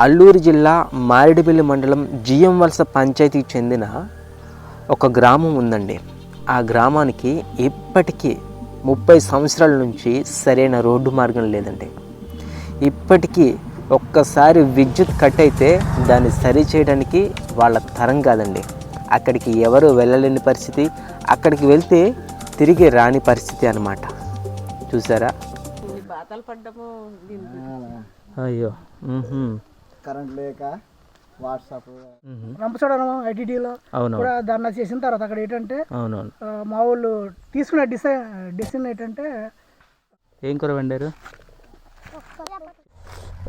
అల్లూరు జిల్లా మారేడుపల్లి మండలం జిఎం వలస పంచాయతీకి చెందిన ఒక గ్రామం ఉందండి. ఆ గ్రామానికి ఇప్పటికీ ముప్పై సంవత్సరాల నుంచి సరైన రోడ్డు మార్గం లేదండి. ఇప్పటికీ ఒక్కసారి విద్యుత్ కట్ అయితే దాన్ని సరి చేయడానికి వాళ్ళ తరం కాదండి. అక్కడికి ఎవరు వెళ్ళలేని పరిస్థితి అక్కడికి వెళ్తే తిరిగి రాని పరిస్థితి అన్నమాట. చూసారా? అయ్యో. కరెంట్ లేక వాట్సాప్. రంపచోడవరం ఐటీడీలో అవును కూడా ధర్నా చేసిన తర్వాత అక్కడ ఏంటంటే మా వాళ్ళు తీసుకునే డిసై డిసిషన్ ఏంటంటే ఏం కూర వండారు?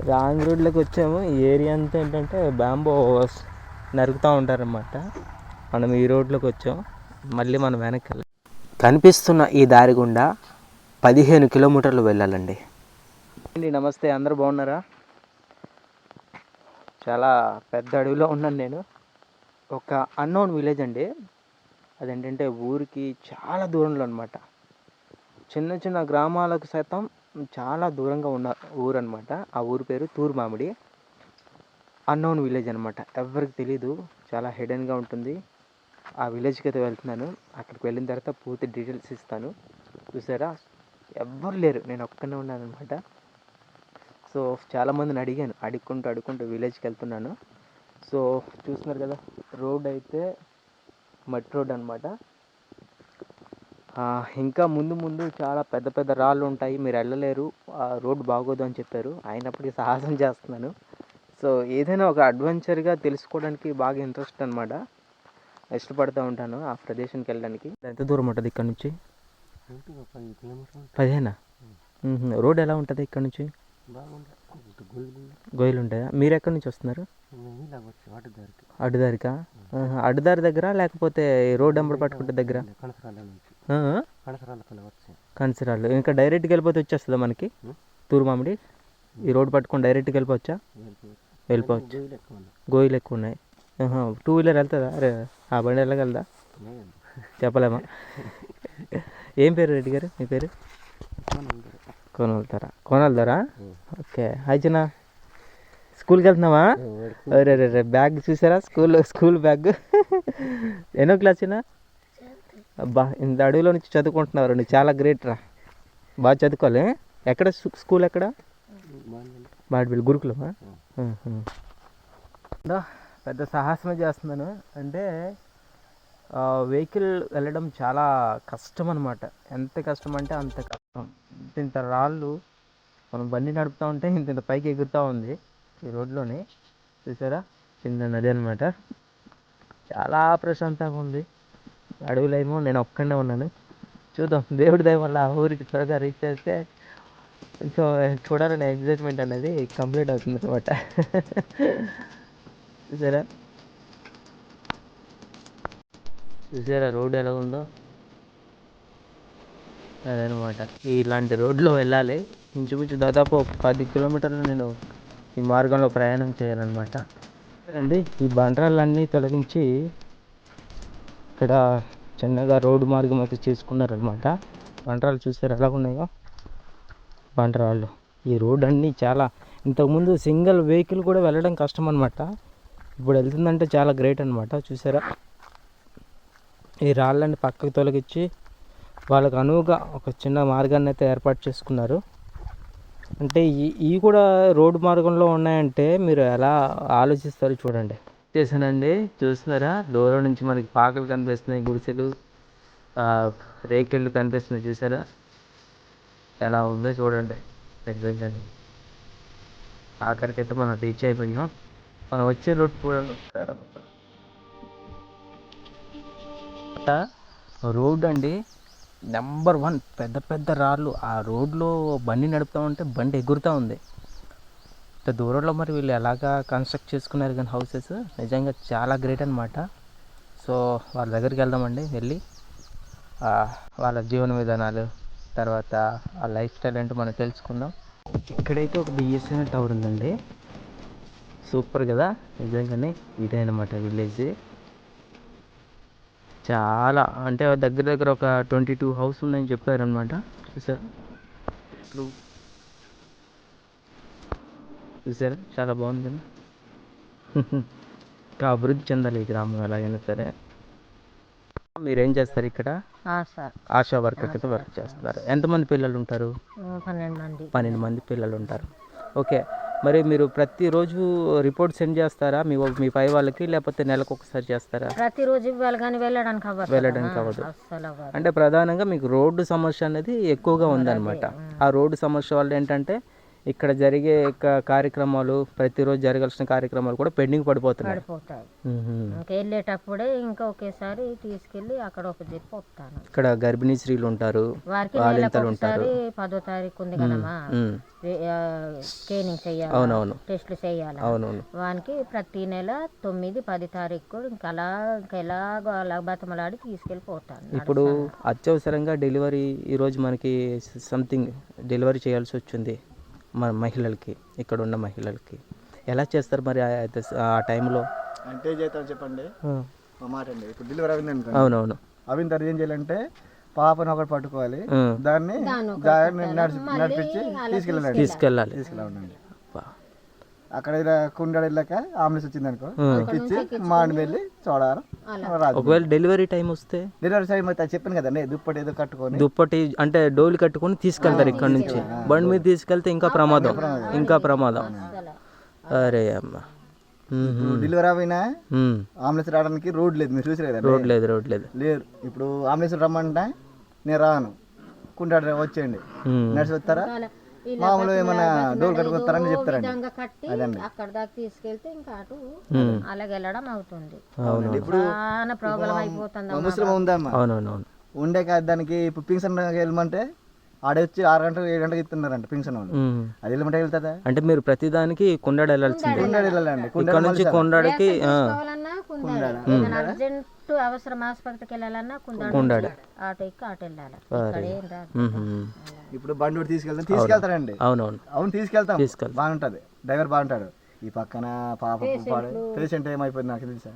రాంగ్ రోడ్లోకి వచ్చాము. ఈ ఏరియా అంతా ఏంటంటే బ్యాంబో నరుకుతూ ఉంటారన్నమాట. మనం ఈ రోడ్లోకి వచ్చాం. మళ్ళీ మనం వెనక్కి వెళ్ళాలి కనిపిస్తున్న ఈ దారి గుండా పదిహేను కిలోమీటర్లు వెళ్ళాలండి. నమస్తే. అందరూ బాగున్నారా? చాలా పెద్ద అడవిలో ఉన్నాను నేను. ఒక అన్నోన్ విలేజ్ అండి. అదేంటంటే ఊరికి చాలా దూరంలో అనమాట చిన్న చిన్న గ్రామాలకు సైతం చాలా దూరంగా ఉన్న ఊరు అనమాట ఆ ఊరు పేరు తూరు మామిడి అన్నోన్ విలేజ్ అనమాట ఎవరికి తెలీదు. చాలా హిడెన్గా ఉంటుంది. ఆ విలేజ్కి అయితే వెళ్తున్నాను. అక్కడికి వెళ్ళిన తర్వాత పూర్తి డీటెయిల్స్ ఇస్తాను. చూసారా? ఎవ్వరు లేరు. నేను ఒక్కనే ఉన్నాను అనమాట సో చాలామందిని అడిగాను. అడుక్కుంటూ అడుక్కుంటూ విలేజ్కి వెళ్తున్నాను సో చూస్తున్నారు కదా రోడ్ అయితే మట్టి రోడ్ అనమాట ఇంకా ముందు ముందు చాలా పెద్ద పెద్ద రాళ్ళు ఉంటాయి. మీరు వెళ్ళలేరు. ఆ రోడ్ బాగోదు అని చెప్పారు. అయినప్పటికీ సాహసం చేస్తున్నాను. సో ఏదైనా ఒక అడ్వెంచర్గా తెలుసుకోవడానికి బాగా ఇంట్రెస్ట్ అనమాట ఇష్టపడుతూ ఉంటాను ఆ ప్రదేశానికి వెళ్ళడానికి. ఎంత దూరం ఉంటుంది ఇక్కడ నుంచి? పదిహేనా? రోడ్ ఎలా ఉంటుంది ఇక్కడ నుంచి? గొయ్యలు ఉంటాయా మీరు ఎక్కడి నుంచి వస్తున్నారు? అడ్డుదారికా? అడ్డుదారి దగ్గర లేకపోతే రోడ్ ఎంబడి పట్టుకుంటే దగ్గర? కనసరాల కన్సిరాళ్ళు. ఇంకా డైరెక్ట్గా వెళ్ళిపోతే వచ్చేస్తుందా మనకి? తూరు మామిడి ఈ రోడ్ పట్టుకొని డైరెక్ట్గా వెళ్ళిపోవచ్చా? వెళ్ళిపోవచ్చు. గోయిలు ఎక్కువ ఉన్నాయి టూ వీలర్ వెళ్తుందా? అరే ఆ బండి వెళ్ళగలదా? లేదు. చెప్పలేమా? ఏం పేరు రెడ్డి గారు? మీ పేరు? కొనలుతారా? కొనలుతారా? ఓకే. చిన్న. స్కూల్కి వెళ్తున్నావా? అరే రే రే బ్యాగ్ చూసారా? School school bag. ఎన్నో క్లాస్ చిన్న? అబ్బా ఇంత అడవిలో నుంచి చదువుకుంటున్నారు నువ్వు. చాలా గ్రేట్ రా. బాగా చదువుకోవాలి ఎక్కడ స్కూ- స్కూల్ ఎక్కడ. బాడిపల్లి గురుకులమా? పెద్ద సాహసమే చేస్తున్నాను. అంటే వెహికల్ వెళ్ళడం చాలా కష్టం అనమాట ఎంత కష్టం అంటే అంత కష్టం. ఇంత ఇంత రాళ్ళు మనం బండి నడుపుతూ ఉంటే ఇంత ఇంత పైకి ఎగురుతూ ఉంది ఈ రోడ్లోని. చూసారా? చిన్న నది అనమాట చాలా ప్రశాంతంగా ఉంది. అడవులేమో నేను ఒక్కడే ఉన్నాను. చూద్దాం. దేవుడి దయ వల్ల ఆ ఊరికి త్వరగా రీచ్ చేస్తే సో చూడాలనే ఎగ్జైట్మెంట్ అనేది కంప్లీట్ అవుతుంది అనమాట చూసారా? చూసారా? రోడ్ ఎలా ఉందో? అదనమాట. ఇలాంటి రోడ్లో వెళ్ళాలి. ఇంచుమించు దాదాపు ఒక పది కిలోమీటర్లు నేను ఈ మార్గంలో ప్రయాణం చేయాలన్నమాట. అండి ఈ బండరాళ్ళన్నీ తొలగించి ఇక్కడ చిన్నగా రోడ్డు మార్గం అయితే చేసుకున్నారనమాట బండరాలు చూసారు? ఎలా ఉన్నాయో? బండరాళ్ళు. ఈ రోడ్ అన్నీ చాలా ఇంతకుముందు సింగిల్ వెహికల్ కూడా వెళ్ళడం కష్టం అనమాట ఇప్పుడు వెళ్తుందంటే చాలా గ్రేట్ అనమాట చూసారా? ఈ రాళ్ళని పక్కకు తొలగించి వాళ్ళకు అనువుగా ఒక చిన్న మార్గాన్ని అయితే ఏర్పాటు చేసుకున్నారు. అంటే ఈ ఇవి కూడా రోడ్డు మార్గంలో ఉన్నాయంటే మీరు ఎలా ఆలోచిస్తారు చూడండి. చేశానండి. చూస్తున్నారా? దూరం నుంచి మనకి పాకలు కనిపిస్తున్నాయి గుడిసెలు రేకెళ్ళు కనిపిస్తున్నాయి చూసారా ఎలా ఉందో చూడండి. నిజంగా ఆఖరికి అయితే మనం రీచ్ అయిపోయాం. మనం వచ్చే రోడ్ చూడండి రోడ్ అండి నెంబర్ వన్ పెద్ద పెద్ద రాళ్ళు. ఆ రోడ్లో బండి నడుపుతా ఉంటే బండి ఎగురుతూ ఉంది. ఇంత దూరంలో మరి వీళ్ళు ఎలాగా కన్స్ట్రక్ట్ చేసుకున్నారు కానీ హౌసెస్ నిజంగా చాలా గ్రేట్ అనమాట సో వాళ్ళ దగ్గరికి వెళ్దామండి వెళ్ళి. వాళ్ళ జీవన విధానాలు తర్వాత ఆ లైఫ్ స్టైల్ ఏంటో మనం తెలుసుకుందాం. ఇక్కడైతే ఒక బిఎస్ఎన్ఎల్ టవర్ ఉందండి. సూపర్ కదా? నిజంగానే ఇదే అనమాట విలేజ్ చాలా అంటే దగ్గర దగ్గర ఒక ట్వంటీ టూ హౌస్ ఉన్నాయని చెప్పారనమాట చూసారా చూసారా చాలా బాగుంది కదా. ఇంకా అభివృద్ధి చెందాలి ఈ గ్రామం ఎలాగైనా సరే. మీరేం చేస్తారు ఇక్కడ? సార్. ఆశా వర్కర్ కింద వర్క్ చేస్తున్నారు. ఎంతమంది పిల్లలు ఉంటారు? పన్నెండు మంది. పన్నెండు మంది పిల్లలు ఉంటారు. ఓకే. మరి మీరు ప్రతిరోజు రిపోర్ట్ సెండ్ చేస్తారా? మీ మీ పై వాళ్ళకి లేకపోతే నెలకు ఒకసారి చేస్తారా? ప్రతిరోజు వెళ్ళడానికి అవ్వదు. వెళ్ళడానికి అవ్వదు. అంటే ప్రధానంగా మీకు రోడ్డు సమస్య అనేది ఎక్కువగా ఉందన్నమాట. ఆ రోడ్డు సమస్య వల్ల ఏంటంటే ఇక్కడ జరిగే కార్యక్రమాలు ప్రతిరోజు జరగాల్సిన కార్యక్రమాలు కూడా పెండింగ్ పడిపోతున్నాయి. పడిపోతాయి. ఇంకా వెళ్ళేటప్పుడే ఇంకా ఒకేసారి తీసుకెళ్ళి అక్కడ ఒక చెప్పి వస్తాను. ఇక్కడ గర్భిణీ స్త్రీలు ఉంటారు నెలకు ఉంటారు. పదో తారీఖు ఉంది కదమ్మా మ్మ్. స్క్రీనింగ్ చేయాలి? అవునవును. టెస్ట్లు చేయాలి? అవునవును. వానికి ప్రతి నెల తొమ్మిది పది తారీఖు ఇంకా అలా ఇంకా ఎలాగో అలా బతమలాడి తీసుకెళ్ళిపోతాను ఇప్పుడు అత్యవసరంగా డెలివరీ ఈరోజు మనకి సంథింగ్ డెలివరీ చేయాల్సి వచ్చింది. మన మహిళలకి ఇక్కడ ఉన్న మహిళలకి. ఎలా చేస్తారు మరి ఆ- టైంలో? అంటే చేద్దాం చెప్పండి. మా మాట అండి. ఇప్పుడు డెలివరీ అయింది అనుకోండి. అవునవును. అవిన తర్వాత ఏం చేయాలంటే పాపను ఒకటి పట్టుకోవాలి. దాన్ని నడిపించి తీసుకెళ్ళాలండి తీసుకెళ్ళాలి. తీసుకెళ్ళండి. బా. అక్కడ ఇలా కుండడ వెళ్ళాక ఆంబులెన్స్ వచ్చింది అనుకో ఎక్కించి మాడి వెళ్ళి చూడాలి ఒకవేళ డెలివరీ టైం వస్తే? డెలివరీ సైడ్ మరి చెప్పాను కదండి దుప్పటి ఏదో కట్టుకొని. దుప్పటి అంటే డోలు కట్టుకొని తీసుకెళ్తారు ఇక్కడ నుంచి. బండి మీద తీసుకెళ్తే ఇంకా ప్రమాదం. ఇంకా ప్రమాదం. అరే అమ్మ. డెలివరీ అయినా మ్మ్. అంబులెన్స్ రావడానికి రోడ్ లేదు మీరు కదండి? రోడ్ లేదు రోడ్ లేదు. లేరు ఇప్పుడు అంబులెన్స్ రమ్మంటే నేను రాను. కుంటాడు వచ్చేయండి. నడిచి వస్తారా? మామూలు ఏమైనా డోర్ కట్టుకొస్తారని చెప్తారండి. విధంగా కట్టి అక్కడ దాకా తీసుకెళ్తే ఇంకా అటు అలాగ వెళ్ళడం అవుతుంది. అవును చాలా ప్రాబ్లం అయిపోతుంది మా ముస్లిం ఉందమ్మా. అవునవునవును. ఉండే కాదు దానికి ఇప్పుడు పింఛన్ వెళ్ళమంటే ఆడ వచ్చి ఆరు గంటలు ఏడు గంటలకు ఇస్తున్నారంట పింఛన్ వాళ్ళు. మ్మ్. అది వెళ్ళమంటే వెళ్తుందా అంటే మీరు ప్రతిదానికి కొండాడు వెళ్ళాల్సిందే. కుండాడు వెళ్ళాలండి. ఇక్కడ నుంచి కొండాడికి అర్జెంట్ అవసరం ఆసుపత్రికి వెళ్ళాలన్నా కుందాడు కొండాడు. ఆటో ఎక్కి ఆటో వెళ్ళాలి. ఇప్పుడు బండి ఒకటి తీసుకెళ్తాం తీసుకెళ్తారండి. అవునవును. అవును తీసుకెళ్తాం. తీసుకెళ్తాం. బాగుంటది. డ్రైవర్ బాగుంటాడు. ఈ పక్కన పాప పేషెంట్ ఏమైపోయింది నాకు తెలుసా?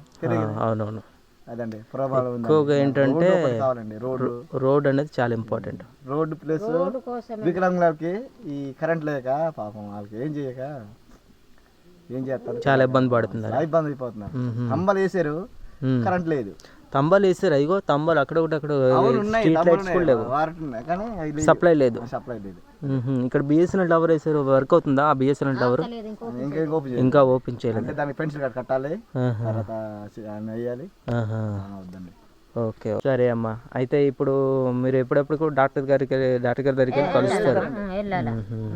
అవునవును. అదండి ప్రభావం ఉంది ఎక్కువగా ఏంటంటే రోడ్ అనేది చాలా ఇంపార్టెంట్ రోడ్డు ప్లస్ వికలాంగులకి ఈ కరెంట్ లేక పాపం వాళ్ళకి ఏం చేయక? ఏం చేస్తారు? చాలా ఇబ్బంది పడుతున్నారు. చాలా ఇబ్బంది అయిపోతున్నారు. కంబలు వేసారు. కరెంట్ లేదు. తంబాలు వేసారు? అయ్యో తంబాలు అక్కడ ఒకటి అక్కడ స్ట్రీట్ లైట్స్ కూడా లేవు. సప్లై లేదు. సప్లై లేదు. ఇక్కడ బిఎస్ఎన్ఎల్ టవర్ వేసారు వర్క్ అవుతుందా ఆ బిఎస్ఎన్ఎల్ టవర్? ఇంకో ఓపెన్ చేయాలి ఇంకా ఓపెన్ చేయలేదు. దానికి కట్టాలి. తర్వాత వేయాలి ఓకే సరే అమ్మా. అయితే ఇప్పుడు మీరు ఎప్పుడెప్పుడు కూడా డాక్టర్ గారికి డాక్టర్ గారి దగ్గరికి వెళ్ళి కలుస్తారు? వెళ్ళాలా.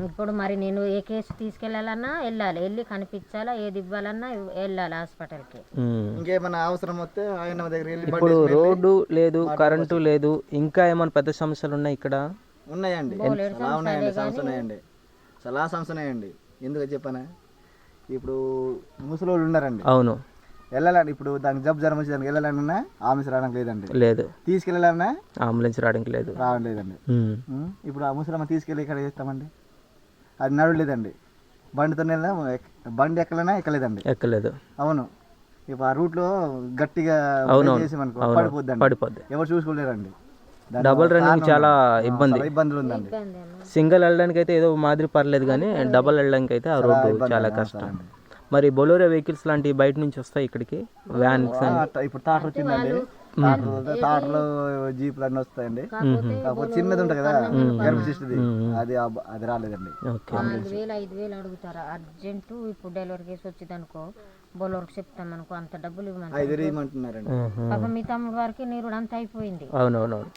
ఇప్పుడు మరి నేను ఏ కేసు తీసుకెళ్ళాలన్నా వెళ్ళాలి. వెళ్ళి కనిపించాలా ఏది ఇవ్వాలన్నా ఇవ్- వెళ్ళాలి హాస్పిటల్కి. మ్మ్. ఇంకేమైనా అవసరం వస్తే ఆయన దగ్గర వెళ్ళి బండి ఇప్పుడు రోడ్డు లేదు కరెంటు లేదు ఇంకా ఏమైనా పెద్ద సమస్యలు ఉన్నాయి ఇక్కడ? ఉన్నాయండి. చాలా ఉన్నాయండి సమస్య ఉన్నాయండి. చాలా సమస్య ఉన్నాయండి. ఎందుకు చెప్పానా? ఇప్పుడు ముసలోళ్ళు ఉన్నారండి. అవును. వెళ్ళాలండి ఇప్పుడు దానికి జబ్బు జ్వరం వచ్చి దానికి వెళ్ళాలన్నా ఆమెస్ రావడానికి లేదండి. లేదు. తీసుకెళ్ళాలన్నా అంబులెన్స్ రావడానికి లేదు. రావడం లేదండి? ఇప్పుడు ఆ ముసలమ్మ తీసుకెళ్ళి ఇక్కడ చేస్తామండి? అది నడవలేదండి బండితో బండి ఎక్కలైనా ఎక్కలేదండి. ఎక్కలేదు. అవును. ఇప్పుడు ఆ రూట్లో గట్టిగా. పడిపోద్దండి. పడిపోద్ది. ఎవరు చూసుకోలేరండి. డబుల్ రన్నింగ్ చాలా. ఇబ్బంది. ఇబ్బందులు ఉందండి. సింగిల్ వెళ్ళడానికి అయితే ఏదో మాదిరి పర్లేదు కానీ డబల్ వెళ్ళడానికి అయితే ఆ రోడ్డు చాలా కష్టం. మరి బొలోరో వెహికల్స్ లాంటివి బయట నుంచి వస్తాయి ఇక్కడికి? వ్యాన్స్ అట్ట ఇప్పుడు తాటర్ వచ్చిందండి. తాటర్ తాటర్లు జీపులు అన్నీ వస్తాయండి. కాకపోతే చిన్నది ఉంటుంది కదా గర్భశిష్టిది అది అది రాలేదండి. ఓకే. నాలుగు వేలు ఐదు వేలు అడుగుతారు. అర్జెంటు ఇప్పుడు డెలివరీ కేసు వచ్చింది అనుకో బొలోర్కి చెప్తాం అనుకో అంత డబ్బులు ఇవ్వమంటారు. పాపం మీ తమ్ముడు వారికి నీరుడు అంత అయిపోయింది. అవునవునవును.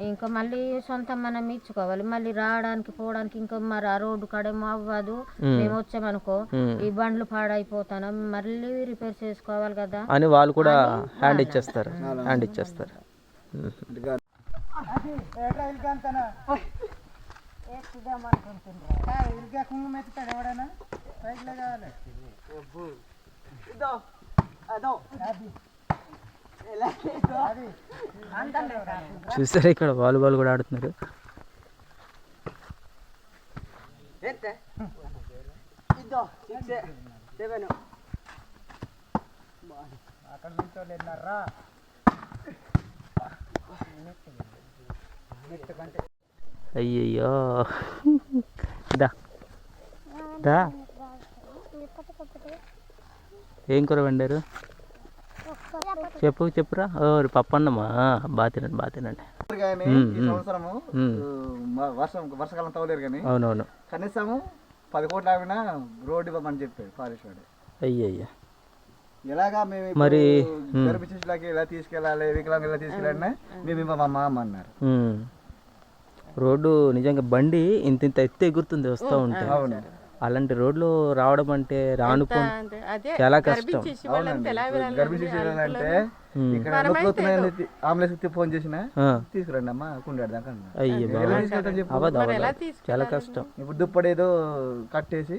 ఇంకా మళ్ళీ సొంతం మనం ఇచ్చుకోవాలి. మళ్ళీ రావడానికి పోవడానికి ఇంకా మరి ఆ రోడ్డు కాడేమో అవ్వదు. మేము. వచ్చామనుకో ఈ బండ్లు పాడైపోతాను. మళ్ళీ రిపేర్ చేసుకోవాలి కదా. అని వాళ్ళు కూడా హ్యాండ్ ఇచ్చేస్తారు. హ్యాండ్ ఇచ్చేస్తారు. మ్మ్. చూసారా ఇక్కడ వాలీబాల్ కూడా ఆడుతున్నారు. అయ్యయ్యో. దా. దా. ఏం కూర వండారు? చెప్పు చెప్పురా. ఓ పప్పు అన్నమా బాగా తినండి బాగా తినండి. సంవత్సరము వర్షం వర్షాకాలం తవ్వలేరు కానీ అవునవును. కనీసము పది కోట్లు ఆవినా రోడ్డు ఇవ్వమని చెప్పాడు ఫారెస్ట్ వాడు అయ్యయ్య. ఎలాగా మేము మరి, ఇప్పుడు గర్భ శిశువులకి ఎలా తీసుకెళ్ళాలి వికలాంగులు ఎలా తీసుకెళ్ళాలి మేము ఇవ్వమమ్మా అన్నారు. రోడ్డు నిజంగా బండి ఇంత ఇంత ఎత్తు ఎగురుతుంది వస్తూ ఉంటే. అవును. అలాంటి రోడ్లు రావడం అంటే రానుకో చాలా కష్టం. అంటే. ఇక్కడ ఫోన్ చేసిన తీసుకురండి అమ్మా కుండాడు దాకా చాలా కష్టం. ఇప్పుడు దుప్పటి ఏదో కట్టేసి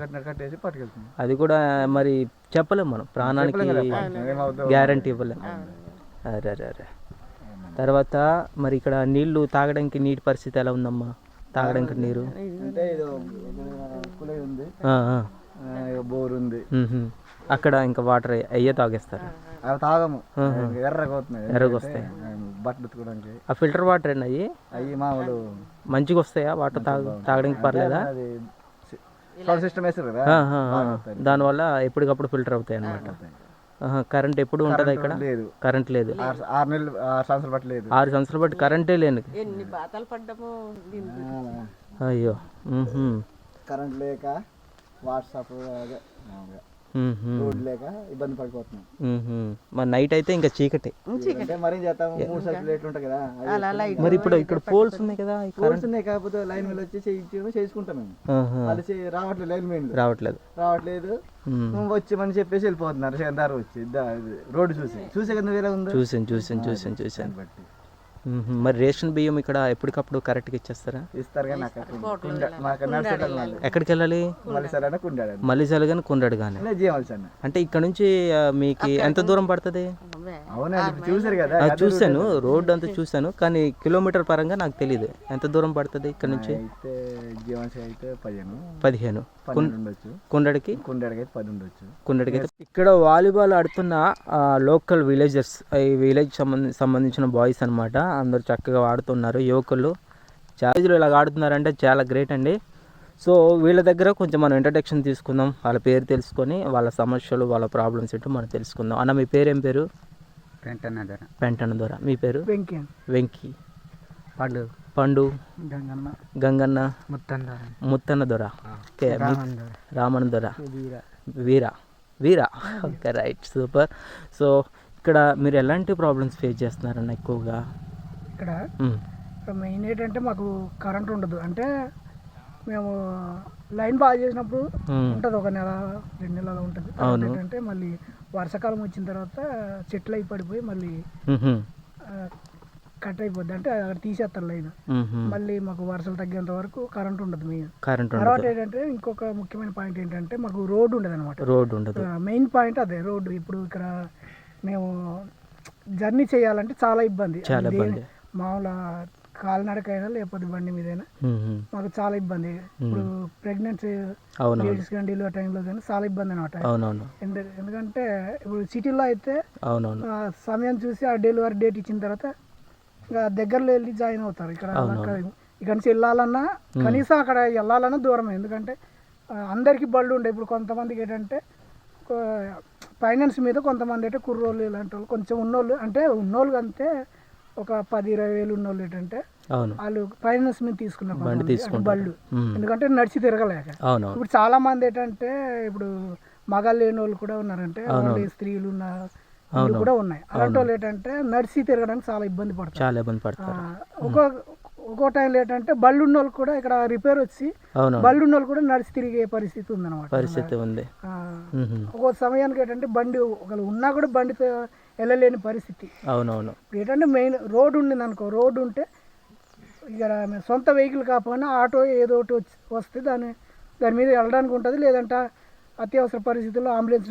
కట్టినట్టు కట్టేసి పట్టుకెళ్తుంది అది కూడా మరి చెప్పలేం మనం. ప్రాణానికి గ్యారంటీ ఇవ్వలేం. అరే అరే అరే. తర్వాత మరి ఇక్కడ నీళ్ళు తాగడానికి నీటి పరిస్థితి ఎలా ఉందమ్మా? తాగడానికి నీరు? కులే ఉంది. బోర్ ఉంది. అక్కడ ఇంకా వాటర్ అయ్యే తాగేస్తారు. అవి తాగము. ఎర్రగా అవుతున్నాయి ఎర్రగా వస్తాయి. ఆ, బట్టలు ఉతుకోవడానికి. ఆ ఫిల్టర్ వాటర్ అండి అవి అవి మామూలు మంచిగా వస్తాయా? వాటర్ తాగ తాగడానికి పర్లేదా? సౌండ్ సిస్టమ్ వేస్తారు కదా. దానివల్ల ఎప్పటికప్పుడు ఫిల్టర్ అవుతాయి అన్నమాట. కరెంట్ ఎప్పుడు ఉంటుందా ఇక్కడ? లేదు. కరెంట్ లేదు. ఆరు నెలలు ఆరు సంవత్సరాలు పట్టలేదు ఆరు సంవత్సరాలు బట్టి కరెంటే లేని ఎన్ని బాధలు పడ్డామో అయ్యో. కరెంట్ లేక వాట్సాప్ అదే మామూలుగా. రోడ్ లేక ఇబ్బంది పడిపోతున్నాం. మరి నైట్ అయితే ఇంకా చీకటి. అంటే మరీ చేస్తాము? మూడు సైకిల్ ఎట్లు ఉంటాయి కదా మరి ఇప్పుడు ఇక్కడ పోల్స్ ఉన్నాయి కదా పోల్స్ ఉన్నాయి కాకపోతే లైన్ మీద వచ్చి చేయించి చేసుకుంటాం మేము. చే- రావట్లేదు లైన్ మెయిన్ రావట్లేదు. రావట్లేదు. వచ్చి చెప్పేసి వెళ్ళిపోతున్నారు. సేందారు వచ్చి. రోడ్డు చూసి. చూసే కదా వేరే ఉందో? చూసాను చూసాను చూసాను చూసాను. బట్టి. మరి రేషన్ బియ్యం ఇక్కడ ఎప్పటికప్పుడు కరెక్ట్గా ఇచ్చేస్తారా? ఇస్తారు. కానీ ఎక్కడికి వెళ్ళాలి? మళ్ళీ సరే అంటే కుండాడు మల్లిసాలు కానీ కొండడు కానీ అంటే ఇక్కడ నుంచి మీకు ఎంత దూరం పడుతుంది? చూశాను రోడ్డు అంతా చూశాను కానీ కిలోమీటర్ పరంగా నాకు తెలియదు ఎంత దూరం పడుతుంది ఇక్కడ నుంచి? అయితే జీవాల్సి అయితే పదిహేను. కొండడికి? కుండాడికి ఇక్కడ వాలీబాల్ ఆడుతున్న లోకల్ విలేజర్స్ ఈ విలేజ్ సంబంధి సంబంధించిన బాయ్స్ అన్నమాట. అందరూ చక్కగా ఆడుతున్నారు. యువకులు చాలా రోజులు ఇలా ఆడుతున్నారంటే చాలా గ్రేట్ అండి. సో వీళ్ళ దగ్గర కొంచెం మనం ఇంట్రడక్షన్ తీసుకుందాం. వాళ్ళ పేరు తెలుసుకొని వాళ్ళ సమస్యలు వాళ్ళ ప్రాబ్లమ్స్ ఏంటో మనం తెలుసుకుందాం. అన్న మీ పేరు ఏం పేరు? పెంటన్న ధర పెంటన్న దొర మీ పేరు? వెంకీ. వెంకీ. పండు. పండు. గంగన్న. గంగన్న. ముత్తన్ ధర ముత్తన్న దొర ఓకే రామణ దొర Veera. Veera. Okay right. Super. So ఇక్కడ మీరు ఎలాంటి ప్రాబ్లమ్స్ ఫేస్ చేస్తున్నారన్న ఎక్కువగా? ఇక్కడ. మెయిన్ ఏంటంటే మాకు కరెంట్ ఉండదు. అంటే మేము లైన్ బాగా చేసినప్పుడు. ఉంటుంది ఒక నెల రెండు నెలలు ఉంటుంది. ఏంటంటే మళ్ళీ వర్షాకాలం వచ్చిన తర్వాత చెట్లు అయి పడిపోయి మళ్ళీ కట్ అయిపోద్ది. అంటే అక్కడ తీసేస్తారు లైన్. మళ్ళీ మాకు వర్షాలు తగ్గేంత వరకు కరెంట్ ఉండదు మెయిన్ కరెంట్ తర్వాత ఏంటంటే ఇంకొక ముఖ్యమైన పాయింట్ ఏంటంటే మాకు రోడ్డు ఉండదు అనమాట రోడ్ ఉండదు. మెయిన్ పాయింట్ అదే రోడ్డు ఇప్పుడు ఇక్కడ మేము జర్నీ చేయాలంటే చాలా ఇబ్బంది. మామూలు కాలినడకైనా లేకపోతే బండి మీదైనా. మాకు చాలా ఇబ్బంది. ఇప్పుడు ప్రెగ్నెన్సీ అవునవును. లేడీస్ కానీ డెలివరీ టైంలో కానీ చాలా ఇబ్బంది అనమాట ఎందుకంటే ఇప్పుడు సిటీలో అయితే సమయం చూసి ఆ డెలివరీ డేట్ ఇచ్చిన తర్వాత ఇంకా దగ్గరలో వెళ్ళి జాయిన్ అవుతారు. ఇక్కడ ఇక్కడ నుంచి వెళ్ళాలన్నా కనీసం అక్కడ వెళ్ళాలన్నా దూరమే. ఎందుకంటే అందరికీ బళ్ళు ఉండే. ఇప్పుడు కొంతమందికి ఏంటంటే ఫైనాన్స్ మీద కొంతమంది అంటే కుర్రోళ్ళు ఇలాంటి వాళ్ళు కొంచెం ఉన్నోళ్ళు అంటే ఉన్నోళ్ళు అంతే ఒక పది ఇరవై వేలు ఉన్నోళ్ళు ఏంటంటే అవును. వాళ్ళు ఫైనాన్స్ మీద తీసుకుంటారు. బళ్ళు. ఎందుకంటే నడిచి తిరగలేక. ఇప్పుడు చాలా మంది ఏంటంటే ఇప్పుడు మగాళ్ళు లేని వాళ్ళు కూడా ఉన్నారంటే వాళ్ళు స్త్రీలు ఉన్న కూడా ఉన్నాయి. అలాంటి వాళ్ళు ఏంటంటే నడిచి తిరగడానికి చాలా ఇబ్బంది పడతారు. చాలా ఇబ్బంది పడతారు. ఒక్కో ఒక్కో టైంలో ఏంటంటే బళ్ళు ఉన్న వాళ్ళు కూడా ఇక్కడ రిపేర్ వచ్చి బళ్ళు ఉన్న వాళ్ళు కూడా నడిచి తిరిగే పరిస్థితి ఉందన్నమాట. పరిస్థితి ఉంది. ఒక్కో సమయానికి ఏంటంటే బండి ఒకళ్ళు ఉన్నా కూడా బండితో వెళ్ళలేని పరిస్థితి. అవునవును. ఇప్పుడు ఏంటంటే మెయిన్ రోడ్డు ఉండింది అనుకో రోడ్డు ఉంటే ఇక సొంత వెహికల్ కాకపోయినా ఆటో ఏదో ఒకటి వచ్చి వస్తే దాని దాని మీద వెళ్ళడానికి ఉంటుంది లేదంటే అత్యవసర పరిస్థితుల్లో అంబులెన్స్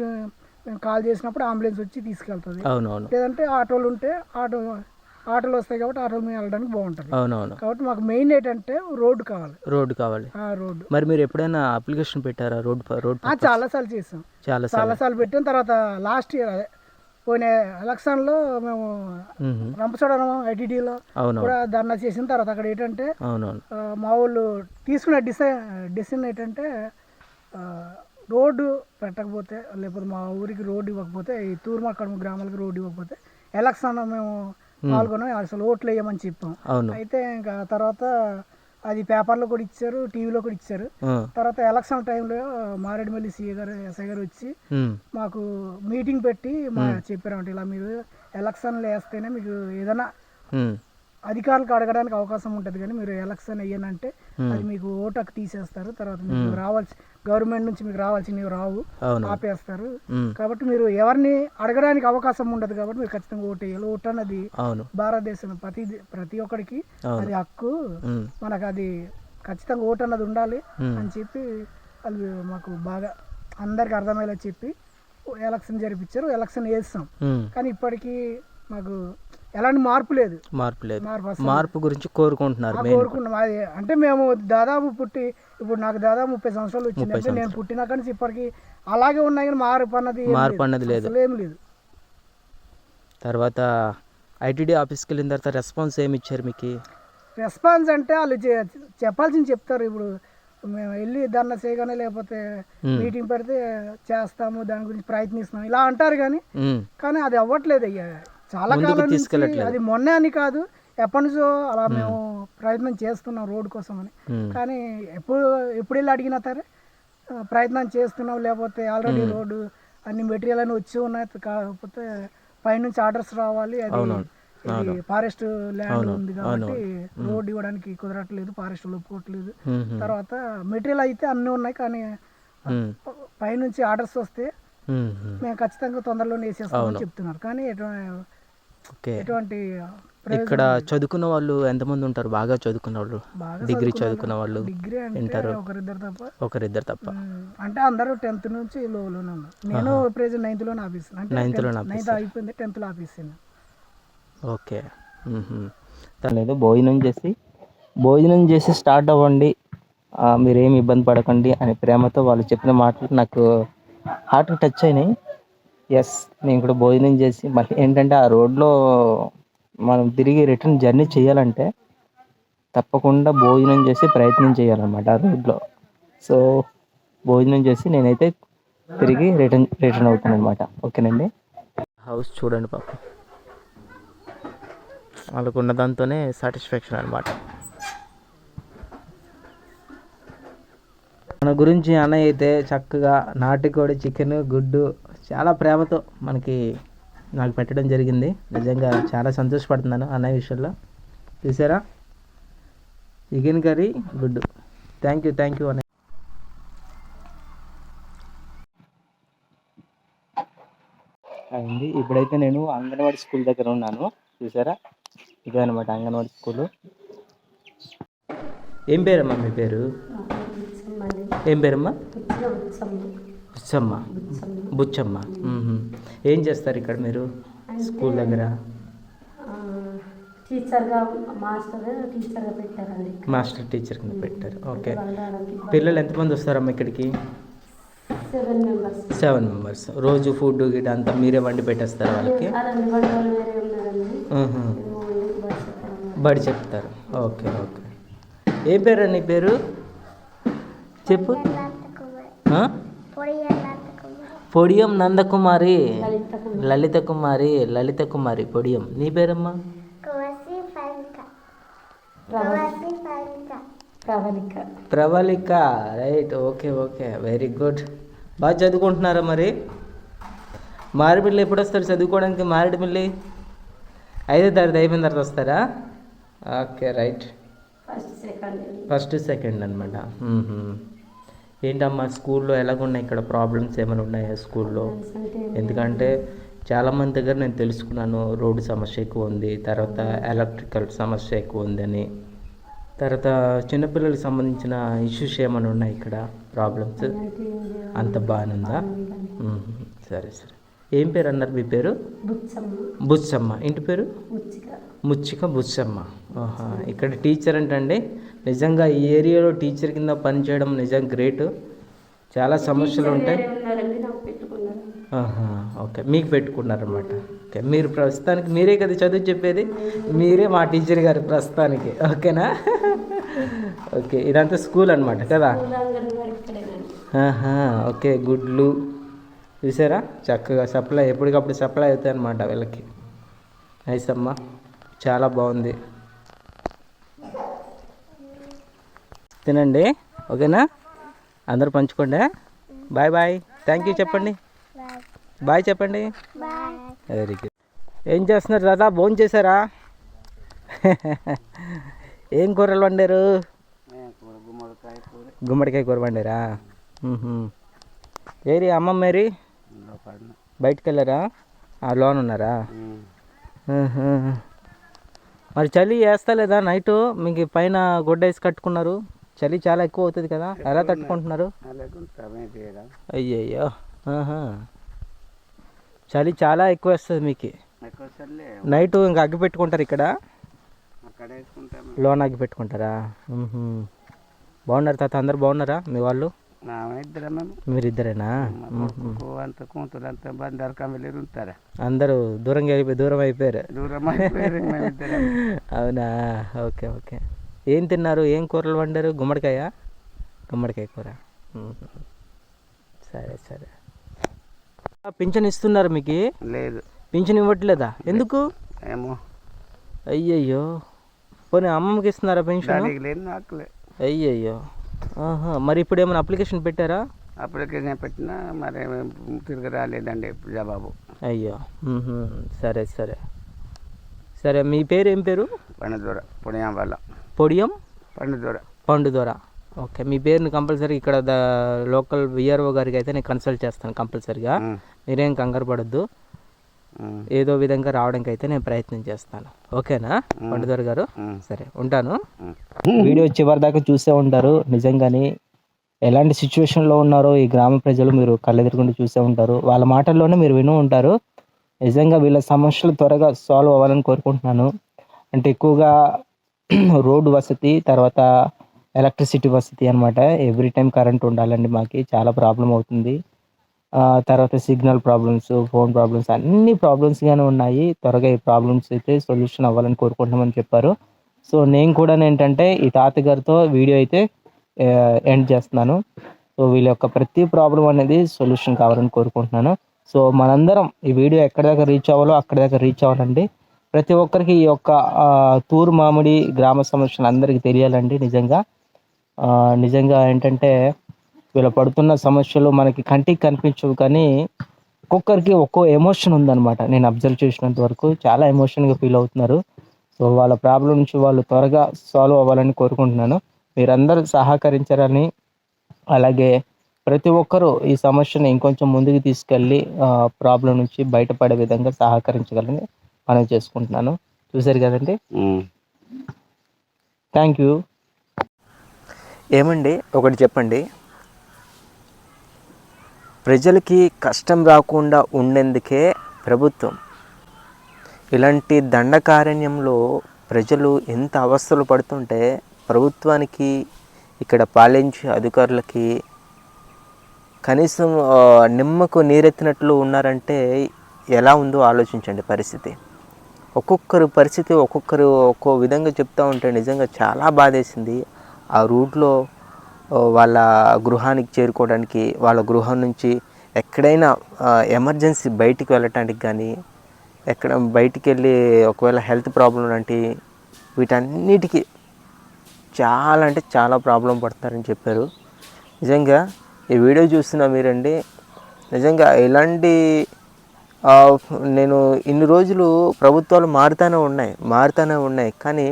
మేము కాల్ చేసినప్పుడు అంబులెన్స్ వచ్చి తీసుకెళ్తుంది. అవునవును. లేదంటే ఆటోలు ఉంటే ఆటో ఆటోలు వస్తాయి కాబట్టి ఆటోల మీద వెళ్ళడానికి బాగుంటుంది. అవునవును. కాబట్టి మాకు మెయిన్ ఏంటంటే రోడ్డు కావాలి. రోడ్డు కావాలి. ఆ రోడ్డు. మరి మీరు ఎప్పుడైనా అప్లికేషన్ పెట్టారా రోడ్ రోడ్ ఆ, చాలాసార్లు చేసాం. చాలా సార్లు పెట్టిన తర్వాత లాస్ట్ ఇయర్ అదే పోయిన ఎలక్షన్లో మేము. రంపచోడవరం ఐటీడీలో కూడా ధర్నా చేసిన తర్వాత అక్కడ ఏంటంటే మా వాళ్ళు తీసుకున్న డిసై డిసిషన్ ఏంటంటే రోడ్డు పెట్టకపోతే లేకపోతే మా ఊరికి రోడ్డు ఇవ్వకపోతే ఈ తూర్మా కడుమ గ్రామాలకు రోడ్డు ఇవ్వకపోతే ఎలక్షన్ మేము పాల్గొన్నాం అసలు ఓట్లు వేయమని చెప్పాం. అయితే ఇంకా తర్వాత అది పేపర్లో కూడా ఇచ్చారు టీవీలో కూడా ఇచ్చారు. తర్వాత ఎలక్షన్ టైంలో మారేడుమల్లి సీఏ గారు ఎస్ఐ గారు వచ్చి మాకు మీటింగ్ పెట్టి మా చెప్పారంటే ఇలా మీరు ఎలక్షన్లు వేస్తేనే మీకు ఏదైనా అధికారులకు అడగడానికి అవకాశం ఉంటుంది కానీ మీరు ఎలక్షన్ అయ్యానంటే అది మీకు ఓటుకు తీసేస్తారు తర్వాత మీకు రావాల్సి గవర్నమెంట్ నుంచి మీకు రావాల్సినవి రావు ఆపేస్తారు. కాబట్టి మీరు ఎవరిని అడగడానికి అవకాశం ఉండదు కాబట్టి మీరు ఖచ్చితంగా ఓటు వేయాలి ఓటు అన్నది భారతదేశం ప్రతి ప్రతి ఒక్కడికి. అది హక్కు. మనకు అది ఖచ్చితంగా ఓటు అన్నది ఉండాలి అని చెప్పి వాళ్ళు మాకు బాగా అందరికి అర్థమయ్యేలా చెప్పి ఎలక్షన్ జరిపించారు ఎలక్షన్ వేస్తాం. కానీ ఇప్పటికీ మాకు ఎలాంటి మార్పు లేదు. మార్పు లేదు. మార్పు అసలు. మార్పు గురించి కోరుకుంటున్నారు కోరుకున్నాం. అది అంటే మేము దాదాపు పుట్టి ఇప్పుడు నాకు దాదాపు ముప్పై సంవత్సరాలు వచ్చింది. అంటే నేను పుట్టినాక నుంచి ఇప్పటికి అలాగే ఉన్నాయి కానీ మార్పు అన్నది ఏం మార్పు లేదు. అన్నది లేదు. అసలు ఏం లేదు. తర్వాత ఐటీడీ ఆఫీస్కి వెళ్ళిన తర్వాత రెస్పాన్స్ ఏమి ఇచ్చారు మీకు? రెస్పాన్స్ అంటే వాళ్ళు చె- చెప్పాల్సింది చెప్తారు. ఇప్పుడు మేము వెళ్ళి ధర్నా చేయగానే లేకపోతే మీటింగ్ పెడితే చేస్తాము దాని గురించి ప్రయత్నిస్తాం ఇలా అంటారు కానీ కానీ అది అవ్వట్లేదు అయ్యా. చాలా కాలం తీసుకెళ్ళట్లేదు. అది మొన్నే అని కాదు ఎప్పటి నుంచో అలా మేము. ప్రయత్నం చేస్తున్నాం రోడ్డు కోసం అని కానీ ఎప్పుడు ఎప్పుడు వెళ్ళి అడిగినా సరే ప్రయత్నం చేస్తున్నాం లేకపోతే ఆల్రెడీ రోడ్డు అన్ని మెటీరియల్ అని వచ్చి ఉన్నాయి కాకపోతే పైనుంచి ఆర్డర్స్ రావాలి అది ఫారెస్ట్ ల్యాండ్ ఉంది కాబట్టి రోడ్డు ఇవ్వడానికి కుదరట్లేదు ఫారెస్ట్ ఒప్పుకోవట్లేదు. తర్వాత మెటీరియల్ అయితే అన్నీ ఉన్నాయి కానీ పైనుంచి ఆర్డర్స్ వస్తే. మేము. ఖచ్చితంగా తొందరలోనే వేసేస్తామని చెప్తున్నారు. కానీ ఓకే. ఎటువంటి ఇక్కడ చదువుకున్న వాళ్ళు ఎంతమంది ఉంటారు? బాగా చదువుకున్న వాళ్ళు. డిగ్రీ చదువుకున్న వాళ్ళు. ఇంటర్. ఒకరిద్దరు తప్ప. ఒకరిద్దరు తప్ప. ఉమ్, అంటే అందరూ టెన్త్ నుంచి లోలోనే ఉన్నారు. నేను ప్రెజెంట్ నైన్త్లోనే ఆపిస్తాను అంటే Ninth లోనే నైన్త్ అయిపోయింది ఓకే. లేదు భోజనం చేసి. భోజనం చేసి స్టార్ట్ అవ్వండి. ఆ, మీరేం ఇబ్బంది పడకండి అని ప్రేమతో వాళ్ళు చెప్పిన మాటలు నాకు హార్ట్ టచ్ అయినాయి. ఎస్ నేను కూడా భోజనం చేసి మళ్ళీ ఏంటంటే ఆ రోడ్లో మనం తిరిగి రిటర్న్ జర్నీ చేయాలంటే తప్పకుండా భోజనం చేసి ప్రయత్నం చేయాలన్నమాట ఆ రోడ్లో. సో భోజనం చేసి నేనైతే తిరిగి రిటర్న్ రిటర్న్ అవుతాను అనమాట ఓకేనండి? హౌస్ చూడండి పాప. వాళ్ళకు ఉన్న దాంతోనే సాటిస్ఫాక్షన్ అనమాట మన గురించి అన్నయ్య అయితే చక్కగా నాటుకోడి చికెన్ గుడ్డు చాలా ప్రేమతో మనకి నాకు పెట్టడం జరిగింది. నిజంగా చాలా సంతోషపడుతున్నాను అన్నయ్య విషయంలో. చూసారా? చికెన్ కర్రీ గుడ్డు. థ్యాంక్ యూ థ్యాంక్ యూ అన్నయ్య. అయింది. ఇప్పుడైతే నేను అంగన్వాడీ స్కూల్ దగ్గర ఉన్నాను. చూసారా? ఇదే అనమాట అంగన్వాడీ స్కూలు. ఏం పేరమ్మా మీ పేరు? ఏం పేరమ్మా? బుచ్చమ్మ. బుచ్చమ్మ. ఏం చేస్తారు ఇక్కడ మీరు? స్కూల్ దగ్గర? టీచర్గా మాస్టర్ టీచర్గా పెట్టారండి మాస్టర్ టీచర్ కింద పెట్టారు. ఓకే. పిల్లలు ఎంతమంది వస్తారమ్మా ఇక్కడికి? Seven members. Seven members. రోజు ఫుడ్ గిట్ అంతా మీరే వండి పెట్టేస్తారు వాళ్ళకి? బడి చెప్తారు. Okay okay. ఏ పేరు నీ పేరు? చెప్పు? పొడియం నందకుమారి. లలిత కుమారి లలిత కుమారి పొడియం. నీ పేరమ్మా? Pravalika. Pravalika. Right okay okay. Very good. బాగా చదువుకుంటున్నారా మరి? మారేడుమిల్లి ఎప్పుడు వస్తారు చదువుకోవడానికి? మారేడుమిల్లి ఐదో తరగతి అయిపోయిన తర్వాత వస్తారా? Okay right. First second first second అనమాట ఏంటమ్మా స్కూల్లో ఎలాగున్నాయి ఇక్కడ ప్రాబ్లమ్స్ ఏమైనా ఉన్నాయా స్కూల్లో? ఎందుకంటే చాలామంది దగ్గర నేను తెలుసుకున్నాను రోడ్డు సమస్య ఎక్కువ ఉంది తర్వాత ఎలక్ట్రికల్ సమస్య ఎక్కువ ఉందని. తర్వాత చిన్నపిల్లలకు సంబంధించిన ఇష్యూస్ ఏమైనా ఉన్నాయి ఇక్కడ ప్రాబ్లమ్స్? అంత బాగానే ఉందా? మ్మ్. సరే సరే. ఏం పేరు అన్నారు మీ పేరు? బుచ్చమ్మ. ఇంటి పేరు? ముచ్చిక. బుచ్చమ్మ. ఆహా ఇక్కడ టీచర్ అంటండి నిజంగా ఈ ఏరియాలో టీచర్ కింద పనిచేయడం నిజం గ్రేట్. చాలా సమస్యలు ఉంటాయి. ఓకే మీకు పెట్టుకున్నారన్నమాట. ఓకే మీరు ప్రస్తుతానికి మీరే కదా చదువు చెప్పేది? మీరే మా టీచర్ గారు ప్రస్తుతానికి. ఓకేనా? ఓకే ఇదంతా స్కూల్ అనమాట కదా? ఓకే గుడ్లు. చూసారా? చక్కగా సప్లై ఎప్పటికప్పుడు సప్లై అవుతాయి అన్నమాట వీళ్ళకి. నైస్ అమ్మా. చాలా బాగుంది. తినండి. ఓకేనా? అందరూ పంచుకోండి. బాయ్ బాయ్ థ్యాంక్ యూ చెప్పండి. బాయ్ చెప్పండి. వెరీ గుడ్ ఏం చేస్తున్నారు దాదా భోజనం చేశారా? ఏం కూరలు వండారు? గుమ్మడికాయ కూర. వండారా? ఏరి అమ్మ మేరీ బయటికి వెళ్ళారా ఆ లోన్ ఉన్నారా. మరి చలి వేస్తలేదా నైట్? మీకు పైన గుడ్డ వేసి కట్టుకున్నారు. చలి చాలా ఎక్కువ అవుతుంది కదా ఎలా తట్టుకుంటున్నారు? అయ్యయ్యో. చలి చాలా ఎక్కువ వేస్తుంది మీకు. నైట్ ఇంకా అగ్గి పెట్టుకుంటారు ఇక్కడ? లోన్ అగ్గి పెట్టుకుంటారా. బాగున్నారు తాత అందరు బాగున్నారా మీ వాళ్ళు? మీరిద్దరేనా? అంత కూతురు అంత బందారు కమిలేరు ఉంటారా. అందరూ దూరంగా అయిపోయి దూరం అయిపోయారు. దూరం అయిపోయారు అవునా? Okay okay. ఏం తిన్నారు? ఏం కూరలు వండారు? గుమ్మడికాయ? గుమ్మడికాయ కూర. సరే సరే. పింఛన్ ఇస్తున్నారు మీకు? లేదు. పింఛన్ ఇవ్వట్లేదా? ఎందుకు? ఏమో. అయ్యయ్యో. పోనీ అమ్మమ్మకి ఇస్తున్నారా పెన్షన్ అయ్యయ్యో. ఆహా మరి ఇప్పుడు ఏమైనా అప్లికేషన్ పెట్టారా? అప్లికేషన్ పెట్టినా మరి తిరిగి రాలేదండి జవాబు. అయ్యో. సరే సరే. సరే మీ పేరు ఏం పేరు? పండుదూర పుణ్యం వల్ల. పొడియం? పండుదూర. పండు దొర ఓకే మీ పేరుని కంపల్సరీ ఇక్కడ ద లోకల్ విఆర్ఓ గారికి అయితే నేను కన్సల్ట్ చేస్తాను కంపల్సరీగా. మీరేం కంగారు పడద్దు. ఏదో విధంగా రావడానికి అయితే నేను ప్రయత్నం చేస్తాను. ఓకేనా? పండుదొర గారు? సరే ఉంటాను. వీడియో చివరి దాకా చూసే ఉంటారు. నిజంగానే ఎలాంటి సిచ్యువేషన్లో ఉన్నారో ఈ గ్రామ ప్రజలు మీరు కళ్ళెదురుగుండి చూసే ఉంటారు. వాళ్ళ మాటల్లోనే మీరు విని ఉంటారు. నిజంగా వీళ్ళ సమస్యలు త్వరగా సాల్వ్ అవ్వాలని కోరుకుంటున్నాను. అంటే ఎక్కువగా రోడ్డు వసతి తర్వాత ఎలక్ట్రిసిటీ వసతి అనమాట ఎవ్రీ టైం కరెంట్ ఉండాలండి మాకు. చాలా ప్రాబ్లం అవుతుంది. తర్వాత సిగ్నల్ ప్రాబ్లమ్స్ ఫోన్ ప్రాబ్లమ్స్ అన్ని ప్రాబ్లమ్స్గానే ఉన్నాయి. త్వరగా ఈ ప్రాబ్లమ్స్ అయితే సొల్యూషన్ అవ్వాలని కోరుకుంటున్నామని చెప్పారు. సో నేను కూడా ఏంటంటే ఈ తాతగారితో వీడియో అయితే ఎండ్ చేస్తున్నాను. సో వీళ్ళ యొక్క ప్రతి ప్రాబ్లం అనేది సొల్యూషన్ కావాలని కోరుకుంటున్నాను. సో మనందరం ఈ వీడియో ఎక్కడి దాకా రీచ్ అవ్వాలో అక్కడి దాకా రీచ్ అవ్వాలండి. ప్రతి ఒక్కరికి ఈ యొక్క తూరు మామిడి గ్రామ సమస్యలు అందరికీ తెలియాలండి నిజంగా. నిజంగా ఏంటంటే వీళ్ళు పడుతున్న సమస్యలు మనకి కంటికి కనిపించవు కానీ ఒక్కొక్కరికి ఒక్కో ఎమోషన్ ఉందన్నమాట. నేను అబ్జర్వ్ చేసినంత వరకు చాలా ఎమోషన్గా ఫీల్ అవుతున్నారు. సో వాళ్ళ ప్రాబ్లం నుంచి వాళ్ళు త్వరగా సాల్వ్ అవ్వాలని కోరుకుంటున్నాను. మీరందరూ సహకరించారని అలాగే ప్రతి ఒక్కరూ ఈ సమస్యను ఇంకొంచెం ముందుకు తీసుకెళ్ళి ప్రాబ్లం నుంచి బయటపడే విధంగా సహకరించగలని మనం చేసుకుంటున్నాను. చూసారు కదండి? థ్యాంక్ యూ ఏమండి? ఒకటి చెప్పండి. ప్రజలకి కష్టం రాకుండా ఉండేందుకే ప్రభుత్వం. ఇలాంటి దండకారణ్యంలో ప్రజలు ఎంత అవస్థలు పడుతుంటే ప్రభుత్వానికి ఇక్కడ పాలించే అధికారులకి కనీసం నిమ్మకు నీరెత్తినట్లు ఉన్నారంటే ఎలా ఉందో ఆలోచించండి పరిస్థితి. ఒక్కొక్కరు పరిస్థితి ఒక్కొక్కరు ఒక్కో విధంగా చెప్తూ ఉంటే నిజంగా చాలా బాధేసింది. ఆ రూట్లో వాళ్ళ గృహానికి చేరుకోవడానికి వాళ్ళ గృహం నుంచి ఎక్కడైనా ఎమర్జెన్సీ బయటికి వెళ్ళటానికి కానీ ఎక్కడ బయటికి వెళ్ళి ఒకవేళ హెల్త్ ప్రాబ్లం లాంటి వీటన్నిటికీ చాలా అంటే చాలా ప్రాబ్లం పడతారని చెప్పారు. నిజంగా ఈ వీడియో చూస్తున్న మీరండి నిజంగా ఇలాంటి నేను ఇన్ని రోజులు ప్రభుత్వాలు మారుతూనే ఉన్నాయి మారుతూనే ఉన్నాయి. కానీ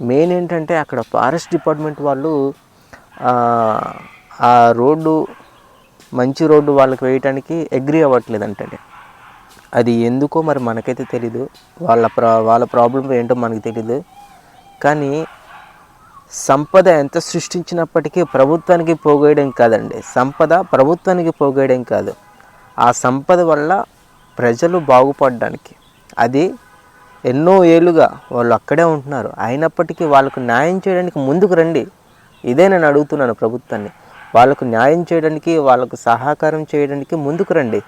మెయిన్ ఏంటంటే అక్కడ ఫారెస్ట్ డిపార్ట్మెంట్ వాళ్ళు ఆ రోడ్డు మంచి రోడ్డు వాళ్ళకి వేయటానికి అగ్రి అవ్వట్లేదు అంటే అది ఎందుకో మరి మనకైతే తెలీదు. వాళ్ళ ప్రా వాళ్ళ ప్రాబ్లం ఏంటో మనకు తెలీదు. కానీ సంపద ఎంత సృష్టించినప్పటికీ ప్రభుత్వానికి పోగేయడం కాదండి. సంపద ప్రభుత్వానికి పోగేయడం కాదు. ఆ సంపద వల్ల ప్రజలు బాగుపడడానికి. అది ఎన్నో ఏళ్ళుగా వాళ్ళు అక్కడే ఉంటున్నారు. అయినప్పటికీ వాళ్ళకు న్యాయం చేయడానికి ముందుకు రండి. ఇదే నేను అడుగుతున్నాను ప్రభుత్వాన్ని. వాళ్ళకు న్యాయం చేయడానికి వాళ్ళకు సహకారం చేయడానికి ముందుకు రండి.